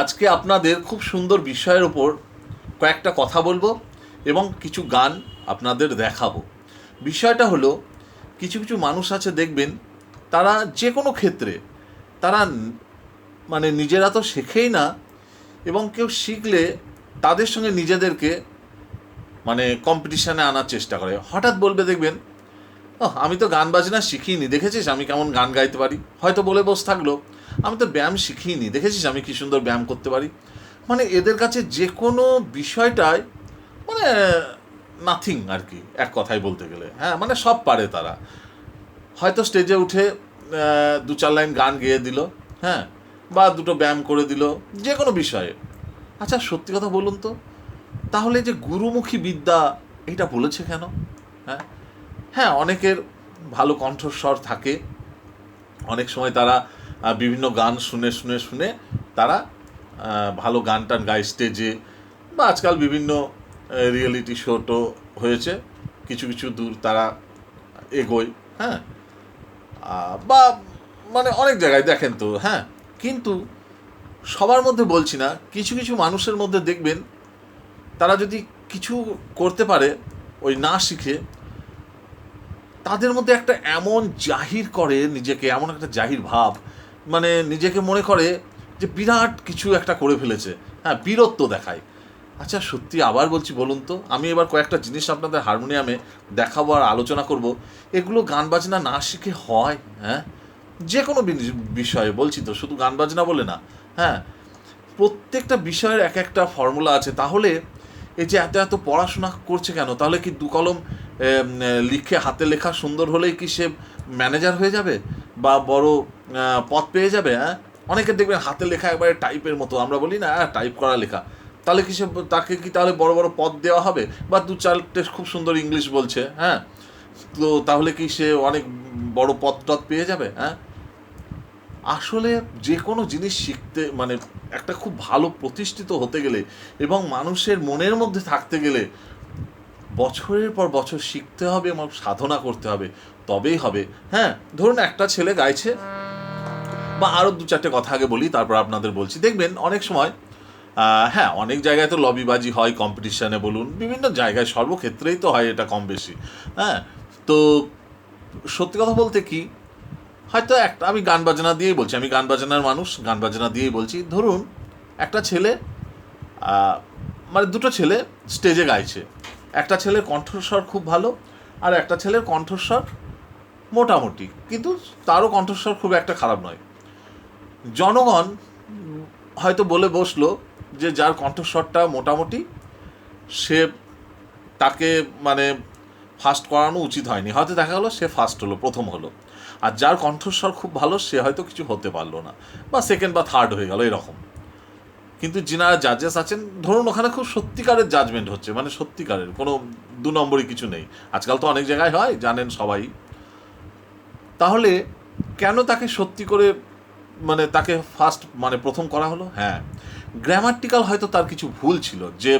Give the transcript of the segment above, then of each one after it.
আজকে আপনাদের খুব সুন্দর বিষয়ের ওপর কয়েকটা কথা বলব এবং কিছু গান আপনাদের দেখাবো। বিষয়টা হলো, কিছু কিছু মানুষ আছে দেখবেন, তারা যে কোনো ক্ষেত্রে, তারা মানে নিজেরা তো শেখেই না, এবং কেউ শিখলে তাদের সঙ্গে নিজেদেরকে মানে কম্পিটিশানে আনার চেষ্টা করে। হঠাৎ বলবে দেখবেন আমি তো গান বাজনা শিখিনি, দেখেছিস আমি কেমন গান গাইতে পারি? হয়তো বলে বসে থাকল। আমি তো ব্যায়াম শিখিনি। দেখেছিস আমি কি সুন্দর ব্যায়াম করতে পারি? মানে এদের কাছে যে কোনো বিষয়টাই মানে নাথিং আর কি এক কথায় বলতে গেলে। হ্যাঁ মানে সব পারে তারা। হয়তো স্টেজে উঠে দু চার লাইন গান গেয়ে দিল হ্যাঁ বা দুটো ব্যায়াম করে দিল যে কোনো বিষয়ে। আচ্ছা সত্যি কথা বলুন তো, তাহলে যে গুরুমুখী বিদ্যা, এটা বলেছে কেন? হ্যাঁ হ্যাঁ অনেকের ভালো কণ্ঠস্বর থাকে। অনেক সময় তারা বিভিন্ন গান শুনে শুনে শুনে তারা ভালো গান টান গায় স্টেজে বা আজকাল বিভিন্ন রিয়েলিটি শো শোটো হয়েছে। কিছু কিছু দূর তারা এগোয় হ্যাঁ? বা মানে অনেক জায়গায় দেখেন তো হ্যাঁ? কিন্তু সবার মধ্যে বলছি না, কিছু কিছু মানুষের মধ্যে দেখবেন তারা যদি কিছু করতে পারে, ওই না শিখে, তাদের মধ্যে একটা এমন জাহির করে নিজেকে, এমন একটা জাহির ভাব মানে নিজেকে মনে করে যে বিরাট কিছু একটা করে ফেলেছে। হ্যাঁ বীরত্ব দেখায়। আচ্ছা সত্যি আবার বলছি, বলুন তো, আমি এবার কয়েকটা জিনিস আপনাদের হারমোনিয়ামে দেখাবো আর আলোচনা করব। এগুলো গান বাজনা না শিখে হয় হ্যাঁ? যে কোনো বিষয়ে, বলছি তো, শুধু গান বাজনা বলে না হ্যাঁ? প্রত্যেকটা বিষয়ের এক একটা ফর্মুলা আছে। তাহলে এই যে এত এত পড়াশোনা করছে কেন? তাহলে কি দু কলম লিখে হাতে লেখা সুন্দর হলেই কি সে ম্যানেজার হয়ে যাবে? বা বড় পদ পেয়ে যাবে হ্যাঁ? অনেকে দেখবেন হাতে লেখা একবারে টাইপের মতো, আমরা বলি না টাইপ করা লেখা। তাহলে কি সে তাকে কি তাহলে বড় বড় পদ দেওয়া হবে? বা দু চারটে খুব সুন্দর ইংলিশ বলছে হ্যাঁ? তো তাহলে কি সে অনেক বড় পদ টদ পেয়ে যাবে হ্যাঁ? আসলে যে কোনো জিনিস শিখতে মানে একটা খুব ভালো প্রতিষ্ঠিত হতে গেলে এবং মানুষের মনের মধ্যে থাকতে গেলে বছরের পর বছর শিখতে হবে এবং সাধনা করতে হবে, তবেই হবে। হ্যাঁ ধরুন একটা ছেলে গাইছে বা আরও দু চারটে কথা আগে বলি, তারপর আপনাদের বলছি। দেখবেন অনেক সময় হ্যাঁ অনেক জায়গায় তো লবিবাজি হয় কম্পিটিশানে বলুন, বিভিন্ন জায়গায় সর্বক্ষেত্রেই তো হয় এটা কম বেশি হ্যাঁ? তো সত্যি কথা বলতে কি, হয়তো একটা, আমি গান বাজনা দিয়েই বলছি, আমি গান বাজনার মানুষ, গান বাজনা দিয়েই বলছি। ধরুন, একটা ছেলে মানে দুটো ছেলে স্টেজে গাইছে। একটা ছেলের কণ্ঠস্বর খুব ভালো, আর একটা ছেলের কণ্ঠস্বর মোটামুটি, কিন্তু তারও কণ্ঠস্বর খুব একটা খারাপ নয়। জনগণ হয়তো বলে বসল যে যার কণ্ঠস্বরটা মোটামুটি সে তাকে মানে ফার্স্ট করানো উচিত হয়নি। হয়তো দেখা গেলো সে ফার্স্ট হলো, প্রথম হলো। আর যার কণ্ঠস্বর খুব ভালো, সে হয়তো কিছু হতে পারল না। বা সেকেন্ড বা থার্ড হয়ে গেল, এরকম। কিন্তু যিনারা জাজেস আছেন, ধরুন ওখানে খুব সত্যিকারের জাজমেন্ট হচ্ছে মানে সত্যিকারের, কোনো দু নম্বরই কিছু নেই। আজকাল তো অনেক জায়গায় হয়, জানেন সবাই। তাহলে কেন তাকে সত্যি করে মানে তাকে ফার্স্ট মানে প্রথম করা হলো? হ্যাঁ। গ্রামাটিক্যাল হয়তো তার কিছু ভুল ছিল যে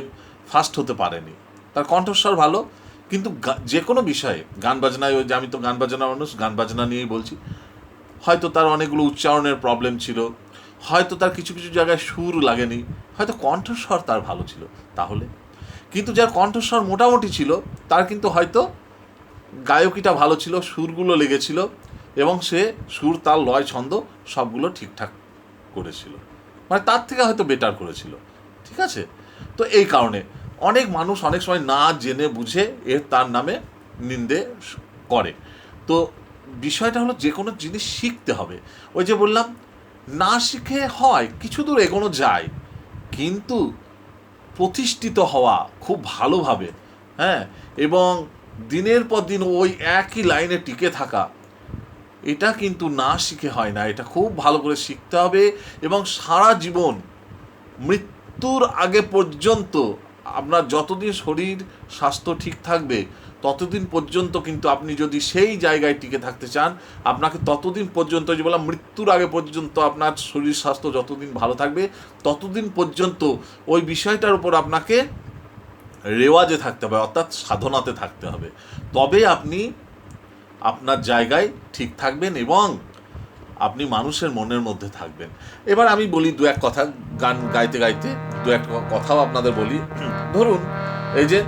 ফার্স্ট হতে পারেনি। তার কণ্ঠস্বর ভালো, কিন্তু যে কোনো বিষয়ে, গান বাজনায় ওই যে আমি তো গান বাজনা মানুষ, গান বাজনা নিয়েই বলছি, হয়তো তার অনেকগুলো উচ্চারণের প্রবলেম ছিল, হয়তো তার কিছু কিছু জায়গায় সুর লাগেনি, হয়তো কণ্ঠস্বর তার ভালো ছিল তাহলে। কিন্তু যার কণ্ঠস্বর মোটামুটি ছিল, তার কিন্তু হয়তো গায়কিটা ভালো ছিল, সুরগুলো লেগেছিল এবং সে, সুর, তাল, লয়, ছন্দ সবগুলো ঠিকঠাক করেছিল। মানে তার থেকে হয়তো বেটার করেছিল। ঠিক আছে? তো এই কারণে অনেক মানুষ অনেক সময় না জেনে বুঝে এর তার নামে নিন্দে করে। তো বিষয়টা হলো যে কোনো জিনিস শিখতে হবে। ওই যে বললাম, না শিখে হয়, কিছু দূর এগোনো যায়, কিন্তু প্রতিষ্ঠিত হওয়া খুব ভালোভাবে হ্যাঁ? এবং দিনের পর দিন ওই একই লাইনে টিকে থাকা এটা কিন্তু না শিখে হয় না। এটা খুব ভালো করে শিখতে হবে এবং সারা জীবন মৃত্যুর আগে পর্যন্ত আপনার যতদিন শরীর, স্বাস্থ্য ঠিক থাকবে, ততদিন পর্যন্ত কিন্তু আপনি যদি সেই জায়গায় টিকে থাকতে চান, আপনাকে ততদিন পর্যন্ত যে বললাম মৃত্যুর আগে পর্যন্ত আপনার শরীর, স্বাস্থ্য যতদিন ভালো থাকবে, ততদিন পর্যন্ত ওই বিষয়টার উপর আপনাকে রেওয়াজে থাকতে হবে, অর্থাৎ সাধনাতে থাকতে হবে। তবে আপনি আপনার জায়গায় ঠিক থাকবেন এবং আপনি মানুষের মনের মধ্যে থাকবেন। এবার আমি বলি দু এক কথা, গান গাইতে গাইতে দু এক কথাও আপনাদের বলি। ধরুন, এই যে,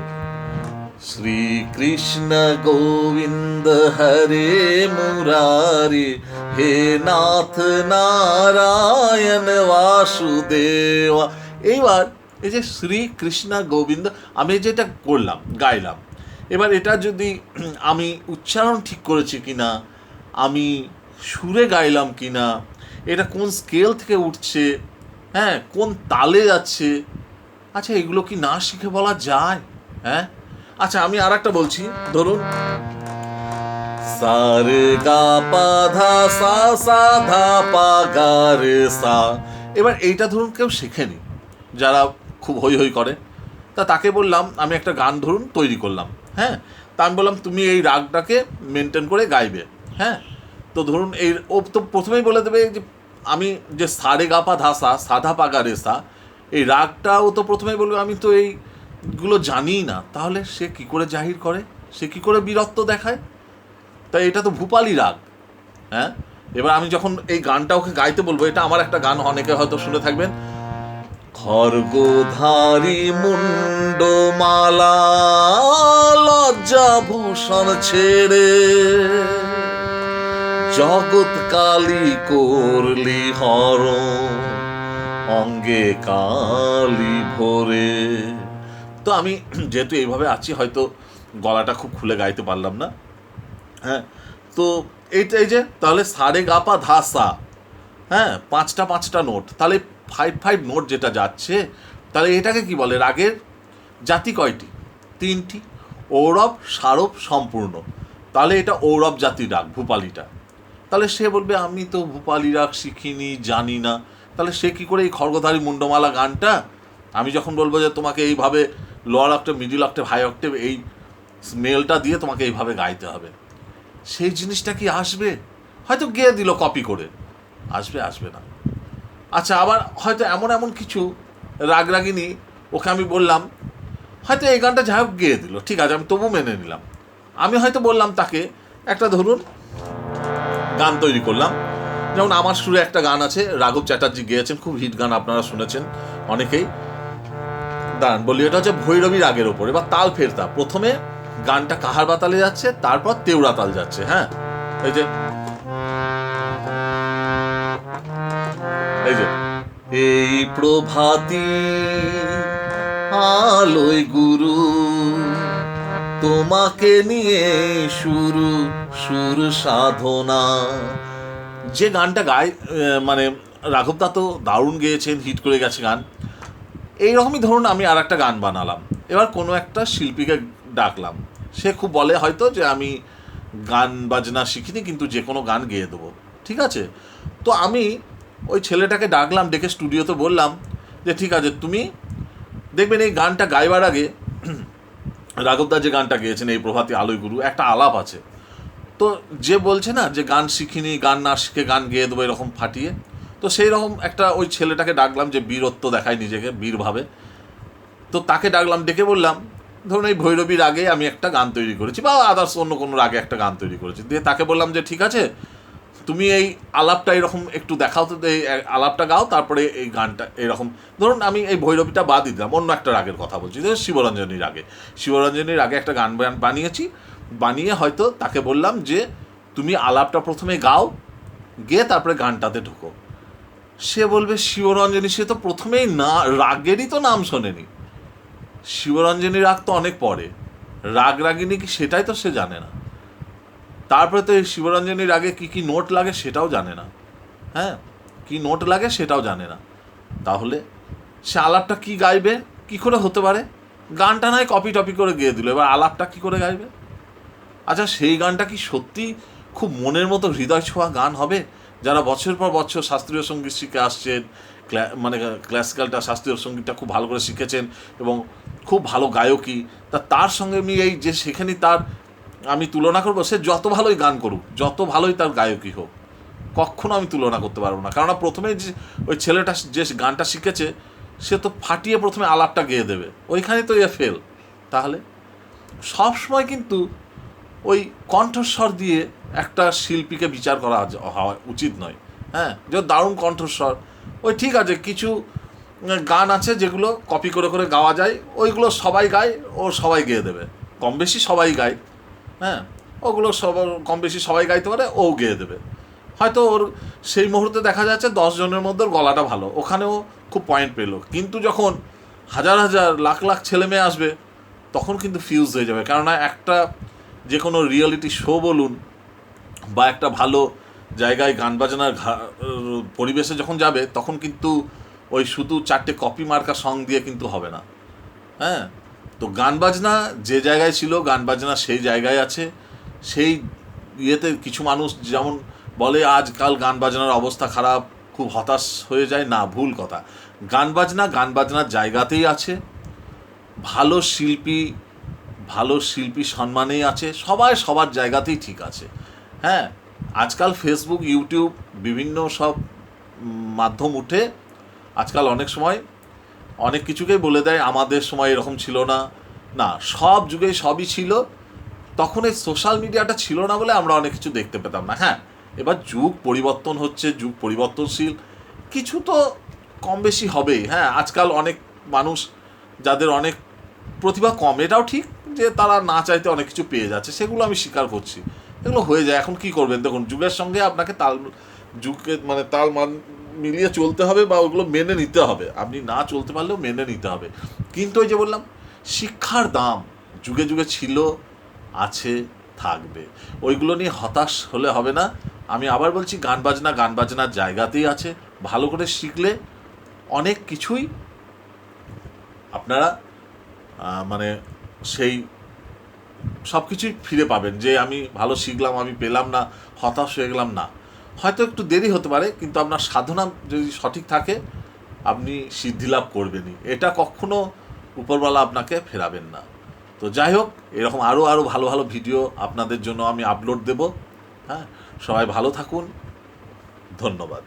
শ্রীকৃষ্ণ গোবিন্দ হরে মুরারি, হে নাথ নারায়ণ বাসুদেবা। এইবার, এই যে, শ্রীকৃষ্ণ গোবিন্দ, আমি যেটা করলাম, গাইলাম এবার এটা যদি আমি উচ্চারণ ঠিক করেছি কি না আমি সুরে গাইলাম কি না এটা কোন স্কেল থেকে উঠছে হ্যাঁ কোন তালে যাচ্ছে আচ্ছা এগুলো কি না শিখে বলা যায়? হ্যাঁ? আচ্ছা আমি আর একটা বলছি, ধরুন। সারে গা, পা, ধা, সা সা, ধা, পা, গা, রে, সা। এবার এইটা ধরুন কেউ শেখেনি, যারা খুব হই হই করে। তা তাকে বললাম, আমি একটা গান ধরুন তৈরি করলাম। হ্যাঁ তা আমি বললাম তুমি এই রাগটাকে মেনটেন করে গাইবে হ্যাঁ? তো ধরুন এই, ও তো প্রথমেই বলে দেবে যে, আমি যে সারে গাপা ধাসা সাধা পাগা রেসা এই রাগটা ও তো প্রথমেই বলবে, আমি তো এইগুলো জানিই না। তাহলে সে কি করে জাহির করে? সে কি করে বীরত্ব দেখায়? তাই এটা তো ভূপালি রাগ হ্যাঁ? এবার আমি যখন এই গানটা ওকে গাইতে বলব, এটা আমার একটা গান, অনেকে হয়তো শুনে থাকবেন। খর্গধারী মুন্ডমালা লজ্জা ভূষণ ছেড়ে জগৎ কালী করলি হর অঙ্গে কালি ভরে। তো আমি যেহেতু এইভাবে আছি, হয়তো গলাটা খুব খুলে গাইতে পারলাম না। হ্যাঁ তো এইটা এই যে, তাহলে সারে গাপা ধাসা হ্যাঁ পাঁচটা পাঁচটা নোট। তাহলে ফাইভ ফাইভ নোট যেটা যাচ্ছে, তাহলে এটাকে কি বলে? রাগের জাতি কয়টি? তিনটি। ঔরব সারব সম্পূর্ণ। তাহলে এটা ঔরব জাতির রাগ, ভূপালিটা। তাহলে সে বলবে, আমি তো ভূপালি রাগ শিখিনি, জানি না। তাহলে সে কি করে এই খড়গধারী মুন্ডমালা গানটা? আমি যখন বলব যে তোমাকে এইভাবে lower octave middle octave high octave এই স্মেলটা দিয়ে তোমাকে এইভাবে গাইতে হবে। সেই জিনিসটা কি আসবে? হয়তো গেয়ে দিল কপি করে। আসবে আসবে না। আচ্ছা আবার হয়তো এমন এমন কিছু রাগ রাগিনী ওকে আমি বললাম হয়তো এই গানটা যাই হোক গেয়ে দিল। ঠিক আছে, আমি তবু মেনে নিলাম। আমি হয়তো বললাম তাকে, একটা ধরুন, গান তৈরি করলাম। যেমন আমার সুরে একটা গান আছে, রাঘব চ্যাটার্জি গেয়েছেন, খুব হিট গান আপনারা শুনেছেন অনেকেই। দাঁড়ান, বলি, এটা হচ্ছে ভৈরবী রাগের ওপরে এবার তাল ফেরতা। প্রথমে গানটা কাহার বাতালে যাচ্ছে, তারপর তেওড়া তাল যাচ্ছে হ্যাঁ? এই যে এই যে। এই প্রভাতি আলোয় গুরু, তোমাকে নিয়ে শুরু সুর সাধনা। যে গানটা গায় মানে রাঘব দা তো দারুণ গেয়েছেন, হিট করে গেছে গান। এইরকমই ধরুন আমি আর একটা গান বানালাম। এবার কোনো একটা শিল্পীকে ডাকলাম। সে খুব বলে হয়তো যে, আমি গান বাজনা শিখিনি, কিন্তু যে কোনো গান গেয়ে দেবো। ঠিক আছে? তো আমি ওই ছেলেটাকে ডাকলাম, ডেকে স্টুডিওতে বললাম যে, ঠিক আছে, তুমি দেখবেন এই গানটা গাইবার আগে রাঘবদা যে গানটা গেয়েছেন, এই প্রভাতী আলোয় গুরু, একটা আলাপ আছে। তো যে বলছে না যে গান শিখিনি, গান না শিখে গান গেয়ে দেবো এরকম ফাটিয়ে, তো সেই রকম একটা ওই ছেলেটাকে ডাকলাম যে বীরত্ব দেখায় নিজেকে বীরভাবে তো তাকে ডাকলাম, ডেকে বললাম, ধরুন এই ভৈরবীর আগে আমি একটা গান তৈরি করেছি, বা আদার্স অন্য কোনো রাগে একটা গান তৈরি করেছি। দিয়ে তাকে বললাম যে, ঠিক আছে তুমি এই আলাপটা এরকম একটু দেখাও তো, এই আলাপটা গাও, তারপরে এই গানটা এরকম। ধরুন, আমি এই ভৈরবীটা বাদ দিলাম, অন্য একটা রাগের কথা বলছি, যে শিবরঞ্জনীর আগে শিবরঞ্জনীর আগে একটা গান বান- বানিয়েছি, বানিয়ে হয়তো তাকে বললাম যে, তুমি আলাপটা প্রথমে গাও, গিয়ে তারপরে গানটাতে ঢুকো। সে বলবে, শিবরঞ্জনী, সে তো প্রথমেই না, রাগেরই তো নাম শোনেনি। শিবরঞ্জনী রাগ তো অনেক পরে। রাগ রাগিনী কি সেটাই তো সে জানে না। তারপরে তো এই শিবরঞ্জনীর আগে কি কি নোট লাগে সেটাও জানে না। হ্যাঁ? কি নোট লাগে সেটাও জানে না। তাহলে সে আলাপটা কি গাইবে? কি করে হতে পারে? গানটা নয় কপি টপি করে গেয়ে দিল। এবার আলাপটা কি করে গাইবে? আচ্ছা সেই গানটা কি সত্যি খুব মনের মতো হৃদয় ছোঁয়া গান হবে? যারা বছর পর বছর শাস্ত্রীয় সংগীত শিখে আসছেন মানে ক্লাসিক্যালটা, শাস্ত্রীয় সঙ্গীতটা খুব ভালো করে শিখেছেন এবং খুব ভালো গায়কী তা তার সঙ্গে আমি এই যে সেখানে তার আমি তুলনা করব, সে যত ভালোই গান করুক, যত ভালোই তার গায়কী হোক, কখনো আমি তুলনা করতে পারব না। কেননা প্রথমে যে, ওই ছেলেটা যে গানটা শিখেছে, সে তো ফাটিয়ে প্রথমে আলাপটা গেয়ে দেবে। ওইখানে তো এ ফেল তাহলে সবসময় কিন্তু ওই কণ্ঠস্বর দিয়ে একটা শিল্পীকে বিচার করা হওয়া উচিত নয়। হ্যাঁ যে দারুণ কণ্ঠস্বর। ওই ঠিক আছে, কিছু গান আছে যেগুলো কপি করে করে গাওয়া যায়, ওইগুলো সবাই গায়, ও সবাই গেয়ে দেবে। কম বেশি সবাই গায়। হ্যাঁ ওগুলো সব কম বেশি সবাই গাইতে পারে, ও গেয়ে দেবে। হয়তো ওর সেই মুহূর্তে দেখা যাচ্ছে জনের মধ্যে গলাটা ভালো, ওখানেও খুব পয়েন্ট পেল। কিন্তু যখন হাজার হাজার, লাখ লাখ ছেলে মেয়ে আসবে, তখন কিন্তু ফিউজ হয়ে যাবে। কেননা একটা যে কোনো রিয়েলিটি শো বলুন বা একটা ভালো জায়গায় গান বাজনার পরিবেশে যখন যাবে, তখন কিন্তু ওই শুধু চারটে কপি মার্কা সং দিয়ে কিন্তু হবে না। হ্যাঁ তো গান বাজনা যে জায়গায় ছিল, গান বাজনা সেই জায়গায় আছে। সেই ইয়েতে কিছু মানুষ যেমন বলে আজকাল গান বাজনার অবস্থা খারাপ, খুব হতাশ হয়ে যায়। না, ভুল কথা। গান বাজনা গান বাজনার জায়গাতেই আছে। ভালো শিল্পী ভালো শিল্পী সম্মানেই আছে। সবাই সবার জায়গাতেই ঠিক আছে। হ্যাঁ আজকাল ফেসবুক ইউটিউব বিভিন্ন সব মাধ্যম উঠে আজকাল অনেক সময় অনেক কিছুকেই বলে দেয়, আমাদের সময় এরকম ছিল না। না, সব যুগেই সবই ছিল। তখন এই সোশ্যাল মিডিয়াটা ছিল না বলে আমরা অনেক কিছু দেখতে পেতাম না। হ্যাঁ এবার যুগ পরিবর্তন হচ্ছে, যুগ পরিবর্তনশীল। কিছু তো কম বেশি হবেই। হ্যাঁ আজকাল অনেক মানুষ যাদের অনেক প্রতিভা কম, এটাও ঠিক যে তারা না চাইতে অনেক কিছু পেয়ে যাচ্ছে, সেগুলো আমি স্বীকার করছি। এগুলো হয়ে যায়, এখন কি করবেন? দেখুন, যুগের সঙ্গে আপনাকে তাল যুগকে মানে তাল মান মিলিয়ে চলতে হবে বা ওগুলো মেনে নিতে হবে। আপনি না চলতে পারলেও মেনে নিতে হবে। কিন্তু ওই যে বললাম, শিক্ষার দাম যুগে যুগে ছিল, আছে, থাকবে। ওইগুলো নিয়ে হতাশ হলে হবে না। আমি আবার বলছি, গান বাজনা গান বাজনার জায়গাতেই আছে। ভালো করে শিখলে অনেক কিছুই আপনারা মানে সেই সব কিছুই ফিরে পাবেন। যে আমি ভালো শিখলাম, আমি পেলাম না, হতাশ হয়ে গেলাম, না। হয়তো একটু দেরি হতে পারে, কিন্তু আপনার সাধনা যদি সঠিক থাকে, আপনি সিদ্ধি লাভ করবেনই। এটা কখনো উপরওয়ালা আপনাকে ফেরাবেন না। তো যাই হোক, এরকম আরও আরও ভালো ভালো ভিডিও আপনাদের জন্য আমি আপলোড দেব। হ্যাঁ সবাই ভালো থাকুন। ধন্যবাদ।